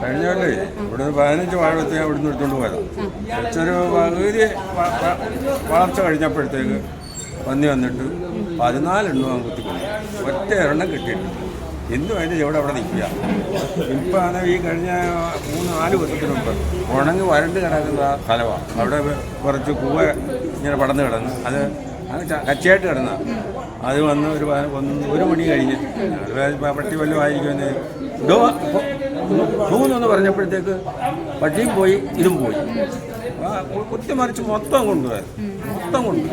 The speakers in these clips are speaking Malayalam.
കഴിഞ്ഞ കൊല്ലേ ഇവിടെ പതിനഞ്ച് വാഴ വെച്ച് ഞാൻ ഇവിടുന്ന് എടുത്തുകൊണ്ട് പോയതാണ് കുറച്ചൊരു പകുതി വളർച്ച കഴിഞ്ഞപ്പോഴത്തേക്ക് പന്നി വന്നിട്ട് പതിനാലെണ്ണം കുത്തിക്കൊണ്ടു ഒറ്റ എണ്ണം കിട്ടിയിട്ടുണ്ട്. എന്തും അതിന്റെ ചുവടെ അവിടെ നിൽക്കുക? ഇപ്പം അത് ഈ കഴിഞ്ഞ മൂന്ന് നാല് വർഷത്തിന് മുമ്പ് ഉണങ്ങി വരണ്ട് കിടക്കുന്ന സ്ഥലമാണ് അവിടെ കുറച്ച് കൂവ ഇങ്ങനെ പടന്ന് കിടന്ന് അത് അത് കച്ചയായിട്ട് കിടന്ന. അത് വന്ന് ഒരു ഒരു മണി കഴിഞ്ഞ് പട്ടി വല്ലതും ആയിരിക്കുമെന്ന്. ഡോ മൂന്നൊന്ന് പറഞ്ഞപ്പോഴത്തേക്ക് പട്ടിയും പോയി ഇതും പോയി. കുത്തി മറിച്ച് മൊത്തം കൊണ്ടുപോയി. മൊത്തം കൊണ്ടു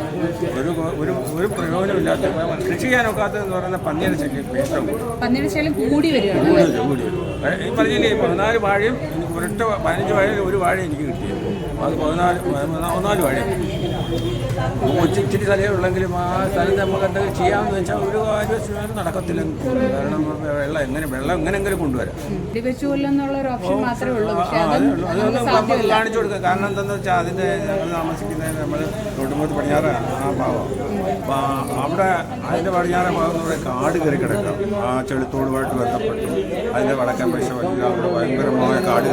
ഒരു പ്രയോജനമില്ലാത്ത കൃഷി ചെയ്യാനൊക്കാത്തതെന്ന് പറയുന്ന പന്നിയുടെ ശല്യം ഏറ്റവും കൂടുതൽ. പന്നിയുടെ ശല്യം കൂടി വരികയാണ്. കൂടി വരും. ഈ പറഞ്ഞില്ലേ പതിനാല് വാഴയും എനിക്ക് ഒരൊറ്റ പതിനഞ്ച് വാഴയിൽ ഒരു വാഴ എനിക്ക് കിട്ടിയത്. അത് പതിനാല് പതിനാ- പതിനാല് വാഴ. കൊച്ചി ഇച്ചിരി സ്ഥലമേ ഉള്ളെങ്കിലും ആ സ്ഥലത്ത് നമുക്ക് എന്തെങ്കിലും ചെയ്യാമെന്ന് വെച്ചാൽ ഒരു കാര്യം നടക്കത്തില്ല. കാരണം വെള്ളം എങ്ങനെ വെള്ളം എങ്ങനെങ്കിലും കൊണ്ടുവരാം. അത് കാണിച്ചു കൊടുക്കുക. കാരണം എന്താണെന്ന് വെച്ചാൽ അതിന്റെ ഞങ്ങൾ താമസിക്കുന്നത് നമ്മൾ തൊട്ടുമ്പോൾ പടിഞ്ഞാറാണ് ആ അപ്പോൾ അവിടെ അതിന്റെ പടിഞ്ഞാറെ ഭാഗത്ത് പറയുന്നത് കാട് കയറി കിടക്കാം. ആ ചെളുത്തോടുമായിട്ട് ബന്ധപ്പെട്ട് അതിന്റെ വടക്കൻ പശമെല്ലാം അവിടെ ഭയങ്കരമായ കാട്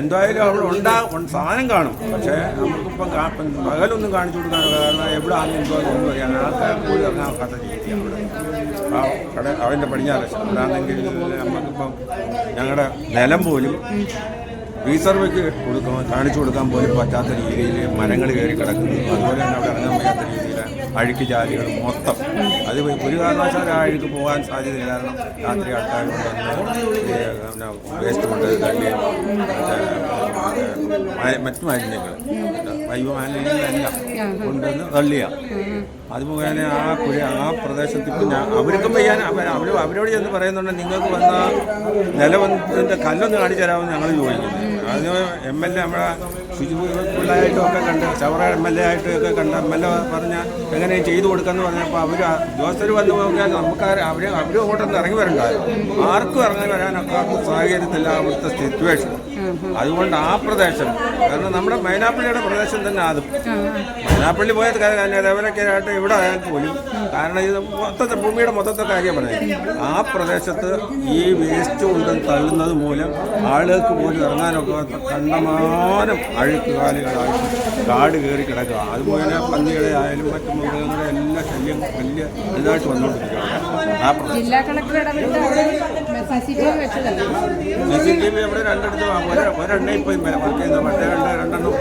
എന്തായാലും അവിടെ ഉണ്ടാകും സാധനം കാണും. പക്ഷേ നമുക്കിപ്പം പകലൊന്നും കാണിച്ചു കൊടുക്കാൻ കാരണം എവിടെ ആണെന്ന് എന്തോ ഒന്നും അറിയാൻ ആൾക്കാർ പോലും ഇറങ്ങാൻ ഒക്കാത്ത രീതിയാണ് അവിടെ ആ കട അവന്റെ പടിഞ്ഞാറ് അതാണെങ്കിൽ നമുക്കിപ്പം ഞങ്ങളുടെ നിലം പോലും റീസർവേക്ക് കൊടുക്കാൻ കാണിച്ചു കൊടുക്കാൻ പോലും പറ്റാത്ത രീതിയിൽ മരങ്ങൾ കയറി കിടക്കുന്നു. അതുപോലെ തന്നെ അവിടെ ഇറങ്ങാൻ പറ്റാത്ത രീതിയിൽ അഴുക്ക് ജാലികൾ മൊത്തം. അത് ഒരു കാരണവശാലും ആ അഴുക്ക് പോകാൻ സാധ്യതയില്ല. കാരണം രാത്രി ആൾക്കാർ വേസ്റ്റ് കൊണ്ട് തള്ളി മറ്റു മാലിന്യങ്ങൾ. വൈവ മാലിന്യങ്ങളെല്ലാം കൊണ്ടുവന്ന് തള്ളിയ. അത് മുഖേന ആ പുഴ ആ പ്രദേശത്ത് ഇപ്പം ഞാൻ അവർക്കും വയ്യാൻ അവർ അവരോട് ചെന്ന് പറയുന്നുണ്ട് നിങ്ങൾക്ക് വന്ന നിലവന്നതിന്റെ കല്ലൊന്ന് കാണിച്ചു തരാമെന്ന് ഞങ്ങൾ ചോദിക്കുന്നു. അതിന് എം എൽ എ നമ്മളെ ഒക്കെ കണ്ട് ചവറ എം എൽ എ ആയിട്ടൊക്കെ കണ്ട് എം എൽ എ പറഞ്ഞ എങ്ങനെ ചെയ്തു കൊടുക്കാന്ന് പറഞ്ഞപ്പോൾ അവർ ഉദ്യോഗസ്ഥർ വന്നു നോക്കിയാൽ നമുക്ക് അവർ അവർ അങ്ങോട്ടൊന്ന് ഇറങ്ങി വരണ്ടായിരുന്നു ആർക്കും ഇറങ്ങി വരാനൊക്കെ സാഹചര്യത്തില്ല അവിടുത്തെ സിറ്റുവേഷൻ അതുകൊണ്ട് ആ പ്രദേശം കാരണം നമ്മുടെ മൈനാപ്പള്ളിയുടെ പ്രദേശം തന്നെ അതും. മൈനാപ്പള്ളി പോയത് ലെവലൊക്കെ ആയിട്ട് ഇവിടെ ആയാൽ പോലും കാരണം ഇത് മൊത്തത്തെ ഭൂമിയുടെ മൊത്തത്തെ കാര്യം ആ പ്രദേശത്ത് ഈ വേസ്റ്റ് കൊണ്ട് തള്ളുന്നത് മൂലം ആളുകൾക്ക് പോലും ഇറങ്ങാനൊക്കെ കണ്ടമാനം അഴുക്ക് കാലുകളായി കാട് കയറി കിടക്കുക. അതുപോലെ പന്നികളെ ആയാലും മറ്റു മൃഗങ്ങളുടെ എല്ലാ ശല്യം വലിയ ഇതായിട്ട് വന്നുകൊണ്ടിരിക്കുകയാണ്. ആ ജില്ലാ collector C C T V വെച്ചതല്ല? C C T V അവിടെ രണ്ടിടത്ത് ഒരെണ്ണ ഇപ്പം വർക്ക് ചെയ്യുന്നത് മറ്റേ രണ്ട് രണ്ടെണ്ണം